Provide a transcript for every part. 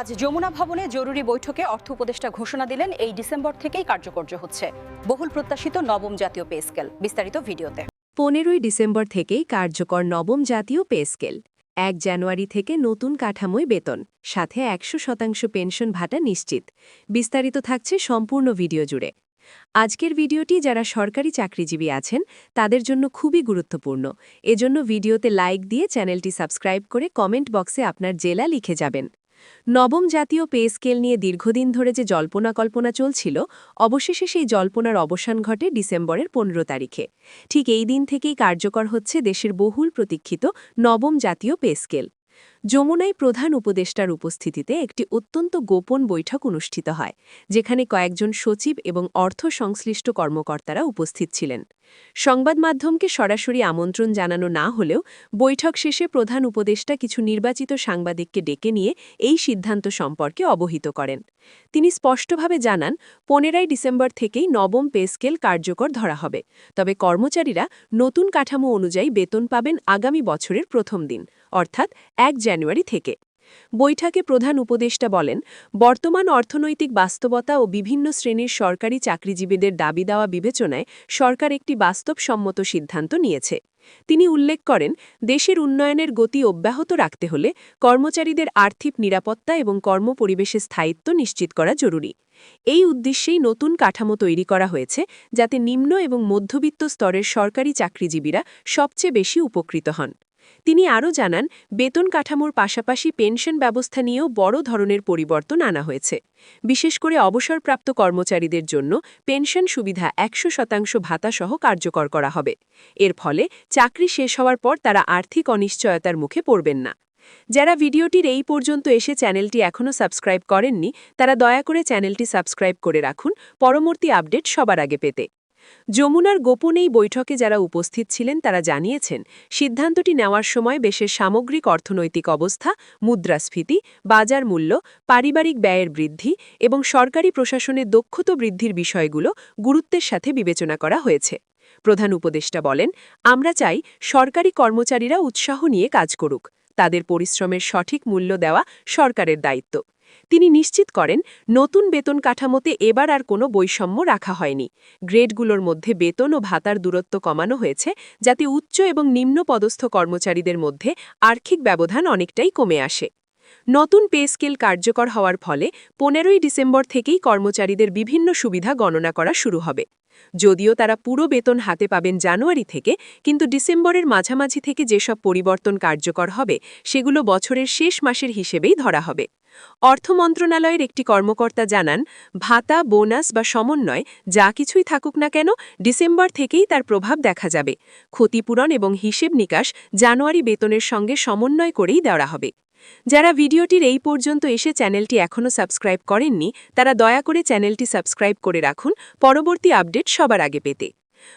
আজ যমুনা ভবনে জরুরি বৈঠকে অর্থ উপদেষ্টা ঘোষণা দিলেন, এই ডিসেম্বর থেকেই কার্যকর্য হচ্ছে। বহুল প্রত্যাশিত নবম জাতীয় পে স্কেল। বিস্তারিত ভিডিওতে। পনেরোই ডিসেম্বর থেকেই কার্যকর নবম জাতীয় পে স্কেল। এক জানুয়ারি থেকে নতুন কাঠামোয় বেতন, সাথে একশো শতাংশ পেনশন ভাটা নিশ্চিত। বিস্তারিত থাকছে সম্পূর্ণ ভিডিও জুড়ে। আজকের ভিডিওটি যারা সরকারি চাকরিজীবী আছেন, তাদের জন্য খুবই গুরুত্বপূর্ণ। এজন্য ভিডিওতে লাইক দিয়ে চ্যানেলটি সাবস্ক্রাইব করে কমেন্ট বক্সে আপনার জেলা লিখে যাবেন। নবম জাতীয় পে স্কেল নিয়ে দীর্ঘদিন ধরে যে জল্পনা কল্পনা চলছিল, অবশেষে সেই জল্পনার অবসান ঘটে ডিসেম্বরের পনেরো তারিখে। ঠিক এই দিন থেকেই কার্যকর হচ্ছে দেশের বহুল প্রতীক্ষিত নবম জাতীয় পে স্কেল। যমুনায় প্রধান উপদেষ্টার উপস্থিতিতে একটি অত্যন্ত গোপন বৈঠক অনুষ্ঠিত হয়, যেখানে কয়েকজন সচিব এবং অর্থ সংশ্লিষ্ট কর্মকর্তারা উপস্থিত ছিলেন। সংবাদ মাধ্যমকে সরাসরি আমন্ত্রণ জানানো না হলেও বৈঠক শেষে প্রধান উপদেষ্টা কিছু নির্বাচিত সাংবাদিককে ডেকে নিয়ে এই সিদ্ধান্ত সম্পর্কে অবহিত করেন। তিনি স্পষ্টভাবে জানান, পনেরাই ডিসেম্বর থেকেই নবম পে স্কেল কার্যকর ধরা হবে, তবে কর্মচারীরা নতুন কাঠামো অনুযায়ী বেতন পাবেন আগামী বছরের প্রথম দিন। অর্থাৎ এক জানুয়ারি থেকে। বৈঠকে প্রধান উপদেষ্টা বলেন, বর্তমান অর্থনৈতিক বাস্তবতা ও বিভিন্ন শ্রেণির সরকারি চাকরিজীবীদের দাবি দেওয়া বিবেচনায় সরকার একটি বাস্তবসম্মত সিদ্ধান্ত নিয়েছে। তিনি উল্লেখ করেন, দেশের উন্নয়নের গতি অব্যাহত রাখতে হলে কর্মচারীদের আর্থিক নিরাপত্তা এবং কর্মপরিবেশের স্থায়িত্ব নিশ্চিত করা জরুরি। এই উদ্দেশ্যেই নতুন কাঠামো তৈরি করা হয়েছে, যাতে নিম্ন এবং মধ্যবিত্ত স্তরের সরকারি চাকরিজীবীরা সবচেয়ে বেশি উপকৃত হন। তিনি আরও জানান, বেতন কাঠামোর পাশাপাশি পেনশন ব্যবস্থা নিয়েও বড় ধরনের পরিবর্তন আনা হয়েছে। বিশেষ করে অবসরপ্রাপ্ত কর্মচারীদের জন্য পেনশন সুবিধা একশো শতাংশ ভাতাসহ কার্যকর করা হবে। এর ফলে চাকরি শেষ হওয়ার পর তারা আর্থিক অনিশ্চয়তার মুখে পড়বেন না। যারা ভিডিওটির এই পর্যন্ত এসে চ্যানেলটি এখনও সাবস্ক্রাইব করেননি, তারা দয়া করে চ্যানেলটি সাবস্ক্রাইব করে রাখুন। পরবর্তী আপডেট সবার আগে পেতে। যমুনার গোপন এই বৈঠকে যারা উপস্থিত ছিলেন, তারা জানিয়েছেন, সিদ্ধান্তটি নেওয়ার সময় দেশের সামগ্রিক অর্থনৈতিক অবস্থা, মুদ্রাস্ফীতি, বাজার মূল্য, পারিবারিক ব্যয়ের বৃদ্ধি এবং সরকারি প্রশাসনের দক্ষতা বৃদ্ধির বিষয়গুলো গুরুত্বের সাথে বিবেচনা করা হয়েছে। প্রধান উপদেষ্টা বলেন, আমরা চাই সরকারি কর্মচারীরা উৎসাহ নিয়ে কাজ করুক। তাদের পরিশ্রমের সঠিক মূল্য দেওয়া সরকারের দায়িত্ব। তিনি নিশ্চিত করেন, নতুন বেতন কাঠামোতে এবার আর কোনো বৈষম্য রাখা হয়নি। গ্রেডগুলোর মধ্যে বেতন ও ভাতার দূরত্ব কমানো হয়েছে, যাতে উচ্চ এবং নিম্ন পদস্থ কর্মচারীদের মধ্যে আর্থিক ব্যবধান অনেকটাই কমে আসে। নতুন পে স্কেল কার্যকর হওয়ার ফলে পনেরোই ডিসেম্বর থেকেই কর্মচারীদের বিভিন্ন সুবিধা গণনা করা শুরু হবে। যদিও তারা পুরো বেতন হাতে পাবেন জানুয়ারি থেকে, কিন্তু ডিসেম্বরের মাঝামাঝি থেকে যেসব পরিবর্তন কার্যকর হবে, সেগুলো বছরের শেষ মাসের হিসেবেই ধরা হবে। অর্থ মন্ত্রণালয়ের একটি কর্মকর্তা জানান, ভাতা, বোনাস বা সমন্বয় যা কিছুই থাকুক না কেন ডিসেম্বর থেকেই তার প্রভাব দেখা যাবে। ক্ষতিপূরণ এবং হিসেব নিকাশ জানুয়ারি বেতনের সঙ্গে সমন্বয় করেই দেওয়া হবে। যারা ভিডিওটির এই পর্যন্ত এসে চ্যানেলটি এখনও সাবস্ক্রাইব করেননি, তারা দয়া করে চ্যানেলটি সাবস্ক্রাইব করে রাখুন। পরবর্তী আপডেট সবার আগে পেতে।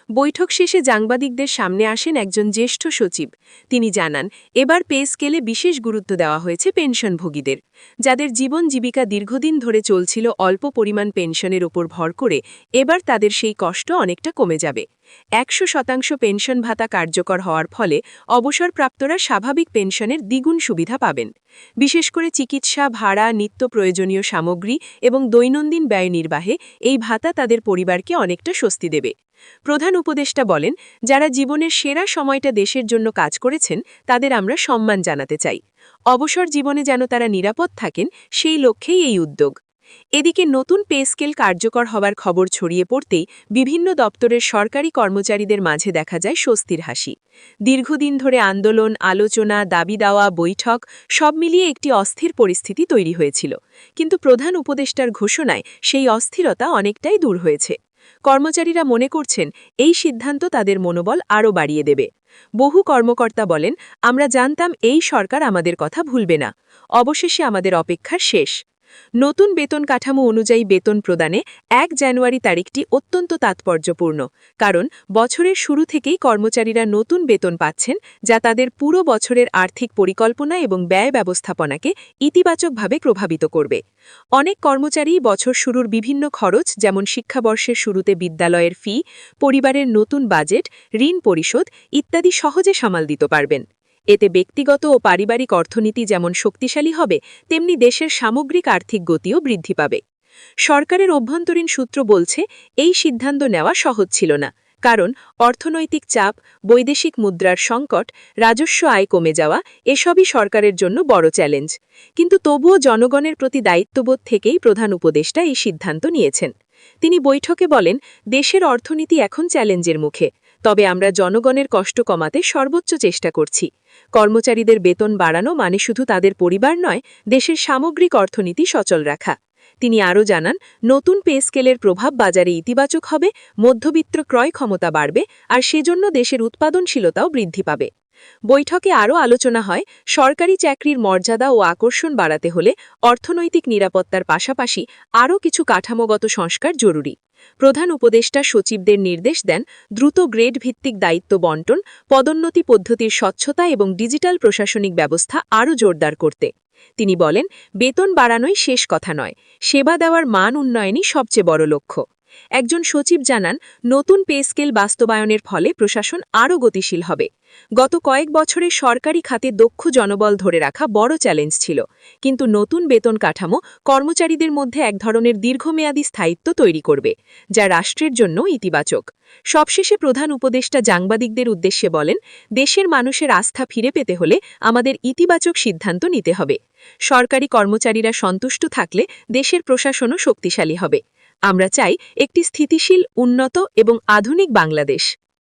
বৈঠক শেষে সাংবাদিকদের সামনে আসেন একজন জ্যেষ্ঠ সচিব। তিনি জানান, এবার পে স্কেলে বিশেষ গুরুত্ব দেওয়া হয়েছে পেনশনভোগীদের, যাদের জীবন জীবিকা দীর্ঘদিন ধরে চলছিল অল্প পরিমাণ পেনশনের ওপর ভর করে, এবার তাদের সেই কষ্ট অনেকটা কমে যাবে। একশো শতাংশ পেনশন ভাতা কার্যকর হওয়ার ফলে অবসরপ্রাপ্তরা স্বাভাবিক পেনশনের দ্বিগুণ সুবিধা পাবেন। বিশেষ করে চিকিৎসা, ভাড়া, নিত্য প্রয়োজনীয় সামগ্রী এবং দৈনন্দিন ব্যয় নির্বাহে এই ভাতা তাদের পরিবারকে অনেকটা স্বস্তি দেবে। প্রধান উপদেষ্টা বলেন, যারা জীবনের সেরা সময়টা দেশের জন্য কাজ করেছেন, তাদের আমরা সম্মান জানাতে চাই। অবসর জীবনে যেন তারা নিরাপদ থাকেন, সেই লক্ষ্যেই এই উদ্যোগ। এদিকে নতুন পে স্কেল কার্যকর হওয়ার খবর ছড়িয়ে পড়তেই বিভিন্ন দপ্তরের সরকারি কর্মচারীদের মাঝে দেখা যায় স্বস্তির হাসি। দীর্ঘদিন ধরে আন্দোলন, আলোচনা, দাবি দেওয়া, বৈঠক সব মিলিয়ে একটি অস্থির পরিস্থিতি তৈরি হয়েছিল। কিন্তু প্রধান উপদেষ্টার ঘোষণায় সেই অস্থিরতা অনেকটাই দূর হয়েছে। কর্মচারীরা মনে করছেন, এই সিদ্ধান্ত তাদের মনোবল আরও বাড়িয়ে দেবে। বহু কর্মকর্তা বলেন, আমরা জানতাম এই সরকার আমাদের কথা ভুলবে না। অবশেষে আমাদের অপেক্ষার শেষ। নতুন বেতন কাঠামো অনুযায়ী বেতন প্রদানে এক জানুয়ারি তারিখটি অত্যন্ত তাৎপর্যপূর্ণ, কারণ বছরের শুরু থেকেই কর্মচারীরা নতুন বেতন পাচ্ছেন যা তাদের পুরো বছরের আর্থিক পরিকল্পনা এবং ব্যয় ব্যবস্থাপনাকে ইতিবাচকভাবে প্রভাবিত করবে। অনেক কর্মচারী বছর শুরুর বিভিন্ন খরচ, যেমন শিক্ষাবর্ষের শুরুতে বিদ্যালয়ের ফি, পরিবারের নতুন বাজেট, ঋণ পরিশোধ ইত্যাদি সহজে সামাল দিতে পারবেন। এতে ব্যক্তিগত ও পারিবারিক অর্থনীতি যেমন শক্তিশালী হবে, তেমনি দেশের সামগ্রিক আর্থিক গতিও বৃদ্ধি পাবে। সরকারের অভ্যন্তরীণ সূত্র বলছে, এই সিদ্ধান্ত নেওয়া সহজ ছিল না, কারণ অর্থনৈতিক চাপ, বৈদেশিক মুদ্রার সংকট, রাজস্ব আয় কমে যাওয়া, এসবই সরকারের জন্য বড় চ্যালেঞ্জ। কিন্তু তবুও জনগণের প্রতি দায়িত্ববোধ থেকেই প্রধান উপদেষ্টা এই সিদ্ধান্ত নিয়েছেন। তিনি বৈঠকে বলেন, দেশের অর্থনীতি এখন চ্যালেঞ্জের মুখে। তবে আমরা জনগণের কষ্ট কমাতে সর্বোচ্চ চেষ্টা করছি। কর্মচারীদের বেতন বাড়ানো মানে শুধু তাদের পরিবার নয়, দেশের সামগ্রিক অর্থনীতি সচল রাখা। তিনি আরও জানান, নতুন পে স্কেলের প্রভাব বাজারে ইতিবাচক হবে, মধ্যবিত্ত ক্রয় ক্ষমতা বাড়বে, আর সেজন্য দেশের উৎপাদনশীলতাও বৃদ্ধি পাবে। বৈঠকে আরও আলোচনা হয়, সরকারি চাকরির মর্যাদা ও আকর্ষণ বাড়াতে হলে অর্থনৈতিক নিরাপত্তার পাশাপাশি আরও কিছু কাঠামোগত সংস্কার জরুরি। প্রধান উপদেষ্টা সচিবদের নির্দেশ দেন দ্রুত গ্রেড ভিত্তিক দায়িত্ব বন্টন, পদোন্নতি পদ্ধতির স্বচ্ছতা এবং ডিজিটাল প্রশাসনিক ব্যবস্থা আরও জোরদার করতে। তিনি বলেন, বেতন বাড়ানোই শেষ কথা নয়, সেবা দেওয়ার মান উন্নয়নই সবচেয়ে বড় লক্ষ্য। একজন সচিব জানান, নতুন পে স্কেল বাস্তবায়নের ফলে প্রশাসন আরও গতিশীল হবে। গত কয়েক বছরে সরকারি খাতে দক্ষ জনবল ধরে রাখা বড় চ্যালেঞ্জ ছিল, কিন্তু নতুন বেতন কাঠামো কর্মচারীদের মধ্যে এক ধরনের দীর্ঘমেয়াদী স্থায়িত্ব তৈরি করবে, যা রাষ্ট্রের জন্য ইতিবাচক। সবশেষে প্রধান উপদেষ্টা সাংবাদিকদের উদ্দেশ্যে বলেন, দেশের মানুষের আস্থা ফিরে পেতে হলে আমাদের ইতিবাচক সিদ্ধান্ত নিতে হবে। সরকারি কর্মচারীরা সন্তুষ্ট থাকলে দেশের প্রশাসনও শক্তিশালী হবে। আমরা চাই একটি স্থিতিশীল উন্নত এবং আধুনিক বাংলাদেশ।